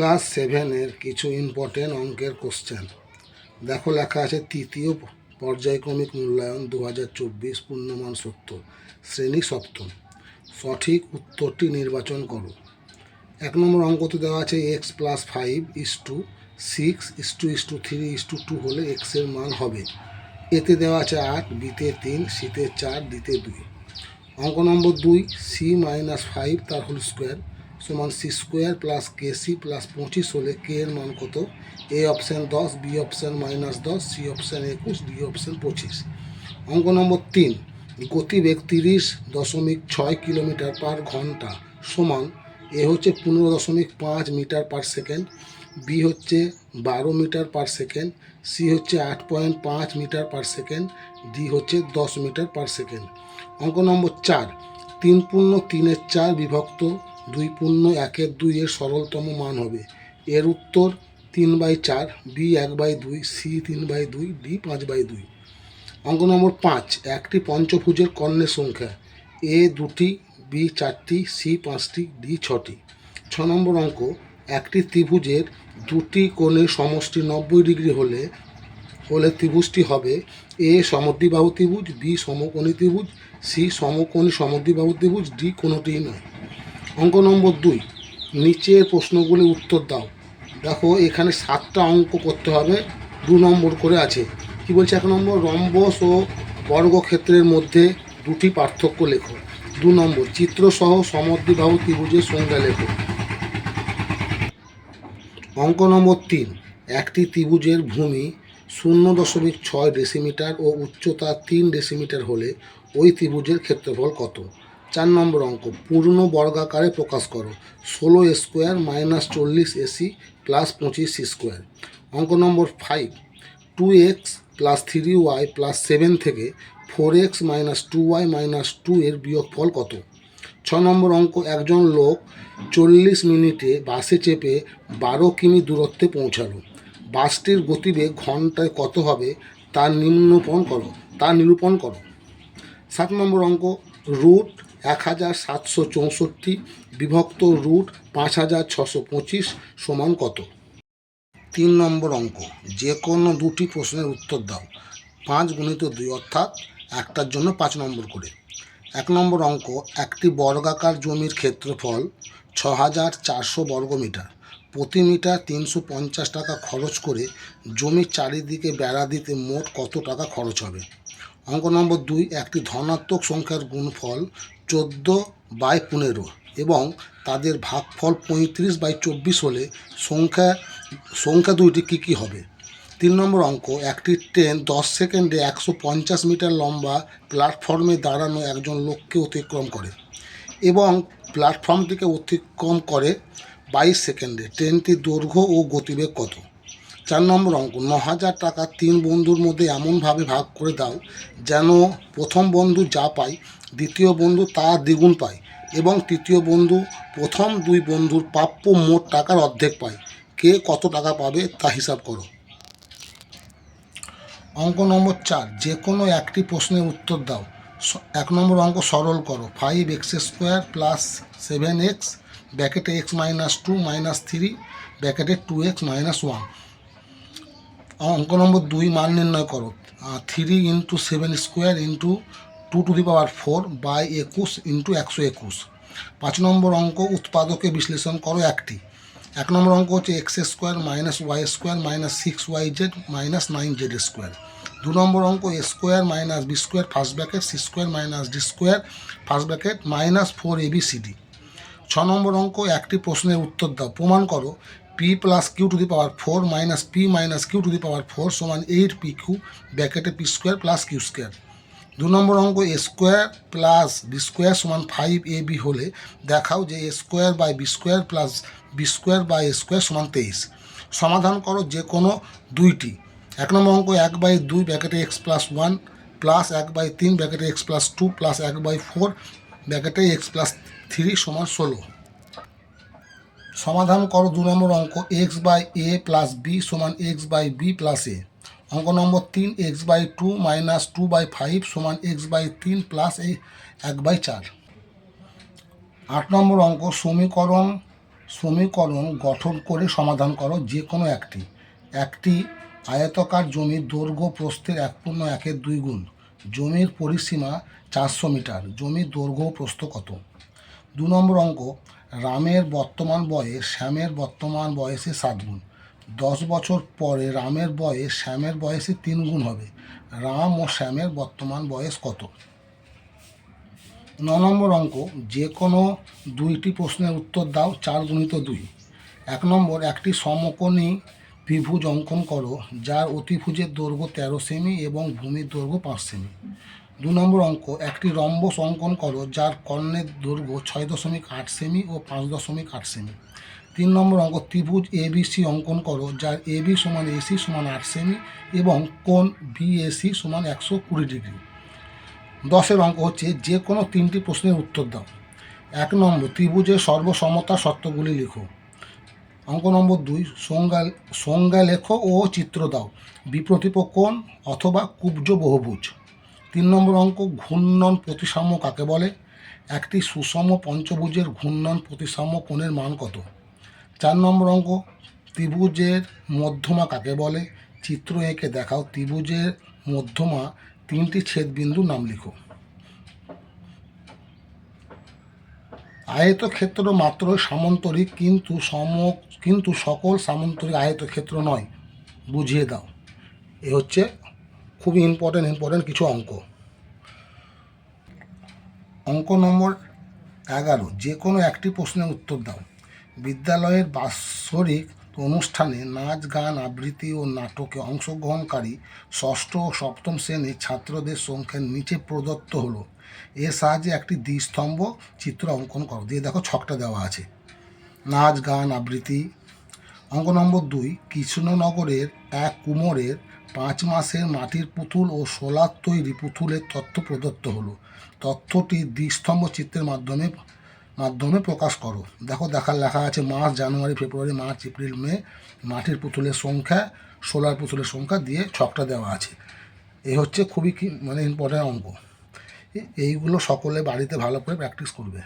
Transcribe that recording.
Class সেভেনের কিছু important অঙ্কের কোশ্চেন দেখো লেখা আছে, তৃতীয় পর্যায়ক্রমিক মূল্যায়ন দু হাজার চব্বিশ, পূর্ণমান সত্তর, শ্রেণি সপ্তম। সঠিক উত্তরটি নির্বাচন করো। এক নম্বর অঙ্কতে দেওয়া আছে X plus five is to six is to is to three is to two হলে এক্সের মান হবে। এতে দেওয়া আছে আট, বিতে তিন, সিতে চার, দিতে দুই। অঙ্ক নম্বর দুই সি মাইনাস ফাইভ তার হোল স্কোয়ার সমান C square plus K C plus পঁচিশ হলে কে এর মান কত? এ অপশান দশ, বি অপশান মাইনাস দশ, সি অপশান একুশ, ডি অপশান পঁচিশ। অঙ্ক নম্বর তিন, গতিবেগ তিরিশ দশমিক ছয় কিলোমিটার পার ঘণ্টা সমান এ হচ্ছে পনেরো দশমিক পাঁচ মিটার পার সেকেন্ড, বি হচ্ছে বারো মিটার পার সেকেন্ড, সি হচ্ছে আট পয়েন্ট পাঁচ মিটার পার সেকেন্ড, ডি হচ্ছে দশ মিটার পার সেকেন্ড। অঙ্ক নম্বর চার, তিন পূর্ণ তিনের চার বিভক্ত দুই পূর্ণ একের দুই এর সরলতম মান হবে। এর উত্তর তিন বাই চার বি এক বাই দুই সি তিন বাই দুই ডি পাঁচ বাই দুই। অঙ্ক নম্বর পাঁচ, একটি পঞ্চভুজের কর্ণের সংখ্যা। এ দুটি বি চারটি সি পাঁচটি ডি ছটি। ছ নম্বর অঙ্ক, একটি ত্রিভুজের দুটি কোণের সমষ্টি নব্বই ডিগ্রি হলে হলে ত্রিভুজটি হবে এ সমদ্বিবাহু ত্রিভুজ বি সমকোণী ত্রিভুজ সি সমকোণী সমদ্বিবাহু ত্রিভুজ ডি কোনোটিই নয়। অঙ্ক নম্বর দুই। নিচের প্রশ্নগুলি উত্তর দাও। দেখো, এখানে সাতটা অঙ্ক করতে হবে। দু নম্বর করে আছে। কি বলছে এক নম্বর? রম্বস ও বর্গক্ষেত্রের মধ্যে দুটি পার্থক্য লেখো। দু নম্বর, চিত্রসহ সমদ্বিবাহু ত্রিভুজের সংজ্ঞা লেখো। অঙ্ক নম্বর তিন, একটি ত্রিভুজের ভূমি শূন্য দশমিক ছয় ডেসিমিটার ও উচ্চতা তিন ডেসিমিটার হলে ওই ত্রিভুজের ক্ষেত্রফল কত? চার নম্বর অঙ্ক, পূর্ণ বর্গাকারে প্রকাশ করো, ষোলো স্কোয়ার মাইনাস চল্লিশ এসি প্লাস পঁচিশ স্কোয়ার। অঙ্ক নম্বর five two X plus three Y plus seven থেকে four X minus two Y minus two এর বিয়োগফল কত? ছ নম্বর অঙ্ক, একজন লোক চল্লিশ মিনিটে বাসে চেপে বারো কিমি দূরত্বে পৌঁছালো। বাসটির গতিবেগ ঘন্টায় কত হবে তা নিম্নপণ করো, তা নিরূপণ করো। সাত নম্বর অঙ্ক রুট এক হাজার সাতশো চৌষট্টি বিভক্ত রুট পাঁচ হাজার ছশো পঁচিশ সমান কত? তিন নম্বর অঙ্ক, যে কোনো দুটি প্রশ্নের উত্তর দাও। পাঁচ গুণিত দুই অর্থাৎ একটার জন্য পাঁচ নম্বর করে। এক নম্বর অঙ্ক, একটি বর্গাকার জমির ক্ষেত্রফল ছ হাজার চারশো বর্গমিটার প্রতি মিটার তিনশো পঞ্চাশ টাকা খরচ করে জমির চারিদিকে বেড়া দিতে মোট কত টাকা খরচ হবে? অঙ্ক নম্বর দুই, একটি ধনাত্মক সংখ্যার গুণফল চোদ্দ বাই পনেরো এবং তাদের ভাগফল পঁয়ত্রিশ বাই চব্বিশ হলে সংখ্যা সংখ্যা দুইটি কী কী হবে? তিন নম্বর অঙ্ক, একটি ট্রেন দশ সেকেন্ডে একশো পঞ্চাশ মিটার লম্বা প্ল্যাটফর্মে দাঁড়ানো একজন লোককে অতিক্রম করে এবং প্ল্যাটফর্মটিকে অতিক্রম করে বাইশ সেকেন্ডে। ট্রেনটির দৈর্ঘ্য ও গতিবেগ কত? চার নম্বর অঙ্ক, ন হাজার টাকা তিন বন্ধুর মধ্যে এমনভাবে ভাগ করে দাও যেন প্রথম বন্ধু যা পায় দ্বিতীয় বন্ধু তা দ্বিগুণ পায় এবং তৃতীয় বন্ধু প্রথম দুই বন্ধুর প্রাপ্য মোট টাকার অর্ধেক পায়। কে কত টাকা পাবে তা হিসাব করো। অঙ্ক নম্বর চার, যে কোনো একটি প্রশ্নের উত্তর দাও। এক নম্বর অঙ্ক সরল করো। Five X square plus seven X ব্যাকেটে X minus two minus three ব্যাকেটে two X minus one অঙ্ক নম্বর দুই মান নির্ণয় করো। Three into seven square into two to the power four by একুশ ইন্টু একশো একুশ। পাঁচ নম্বর অঙ্ক উৎপাদকে বিশ্লেষণ করো একটি। এক নম্বর অঙ্ক হচ্ছে X square minus Y square minus six Y Z minus nine Z square দু নম্বর অঙ্ক A square minus B square first bracket C square minus D square first bracket minus four A B C D ছ নম্বর অঙ্ক একটি প্রশ্নের উত্তর দাও। প্রমাণ করো। P plus Q to the power four minus P minus Q to the power four সমান এইট পি কিউ ব্র্যাকেটে P square plus Q square দু নম্বর অঙ্ক A square plus B square সমান ফাইভ এ বি হলে দেখাও যে A square by B square plus B square by A square সমান তেইশ। সমাধান করো যে কোনো দুইটি। এক নম্বর অঙ্ক এক বাই দুই ব্যাকেটে এক্স প্লাস ওয়ান প্লাস এক বাই তিন ব্যাকেটে এক্স প্লাস টু প্লাস এক বাই ফোর ব্যাকেটে এক্স প্লাস থ্রি সমান ষোলো। সমাধান করো দু নম্বর অঙ্ক X by A plus B সমান X by B plus A. অঙ্ক নম্বর তিন X by two minus two by five সমান এক্স বাই তিন প্লাস এক বাই চার। আট নম্বর অঙ্ক, সমীকরণ সমীকরণ গঠন করে সমাধান করো যে কোনো একটি। একটি আয়তকার জমির দৈর্ঘ্য প্রস্থের এক পূর্ণ একের দুই গুণ। জমির পরিসীমা চারশো মিটার। জমির দৈর্ঘ্য প্রস্থ কত? দু নম্বর অঙ্ক, রামের বর্তমান বয়স শ্যামের বর্তমান বয়সে সাত গুণ। দশ বছর পরে রামের বয়স শ্যামের বয়সে তিন গুণ হবে। রাম ও শ্যামের বর্তমান বয়স কত? ন নম্বর অঙ্ক, যে কোনো দুইটি প্রশ্নের উত্তর দাও, চার গুণিত দুই। এক নম্বর, একটি সমকোণী ত্রিভুজ অঙ্কন করো, যার অতিভুজের দৈর্ঘ্য তেরো সেমি এবং ভূমির দৈর্ঘ্য পাঁচ সেমি। দু নম্বর অঙ্ক, একটি রম্বস অঙ্কন করো, যার কর্ণের দৈর্ঘ্য ছয় দশমিক আট সেমি ও পাঁচ দশমিক আট সেমি। তিন নম্বর অঙ্ক ত্রিভুজ এবিসি অঙ্কন করো, যার এবি সমান এসি সমান আট সেমি এবং কোণ বিএসি সমান একশো কুড়ি ডিগ্রি। দশের অঙ্ক হচ্ছে যে কোনো তিনটি প্রশ্নের উত্তর দাও। এক নম্বর ত্রিভুজের সর্বসমতা শর্তগুলি লেখো। অঙ্ক নম্বর দুই, সংজ্ঞা সংজ্ঞা লেখো ও চিত্র দাও। বিপ্রতিপ কোণ অথবা কুব্জ বহুভুজ। তিন নম্বর অঙ্ক, ঘূর্ণন প্রতিসাম্য কাকে বলে? একটি সুষম পঞ্চভুজের ঘূর্ণন প্রতিসাম্য কোণের মান কত? চার নম্বর অঙ্ক, ত্রিভুজের মধ্যমা কাকে বলে? চিত্র এঁকে দেখাও, ত্রিভুজের মধ্যমা তিনটি ছেদবিন্দুর নাম লিখো। আয়তক্ষেত্র মাত্র সামন্তরিক, কিন্তু সম কিন্তু সকল সামন্তরিক আয়তক্ষেত্র নয়। বুঝিয়ে দাও। এ হচ্ছে খুব ইম্পর্টেন্ট ইম্পর্টেন্ট কিছু অঙ্ক। অঙ্ক নম্বর এগারো, যে কোনো একটি প্রশ্নের উত্তর দাও। বিদ্যালয়ের বাৎসরিক অনুষ্ঠানে নাচ, গান, আবৃত্তি ও নাটকে অংশগ্রহণকারী ষষ্ঠ ও সপ্তম শ্রেণির ছাত্রদের সংখ্যা নিচে প্রদত্ত হলো। এর সাহায্যে একটি দ্বিস্তম্ভ চিত্র অঙ্কন করো। দিয়ে দেখো ছকটা দেওয়া আছে। নাচ, গান, আবৃত্তি। অঙ্ক নম্বর দুই, কৃষ্ণনগরের এক কুমোরের পাঁচ মাসের মাটির পুতুল ও সোলার তৈরি পুতুলের তথ্য প্রদত্ত হলো। তথ্যটি দ্বিস্তম্ভ চিত্রের মাধ্যমে মাধ্যমে প্রকাশ করো। দেখো, দেখার লেখা আছে মার্চ জানুয়ারি, ফেব্রুয়ারি, মার্চ, এপ্রিল, মে, মাটির পুতুলের সংখ্যা, সোলার পুতুলের সংখ্যা দিয়ে ছকটা দেওয়া আছে। এই হচ্ছে খুবই কি মানে ইম্পর্ট্যান্ট অঙ্ক। এইগুলো সকলে বাড়িতে ভালো করে প্র্যাকটিস করবে।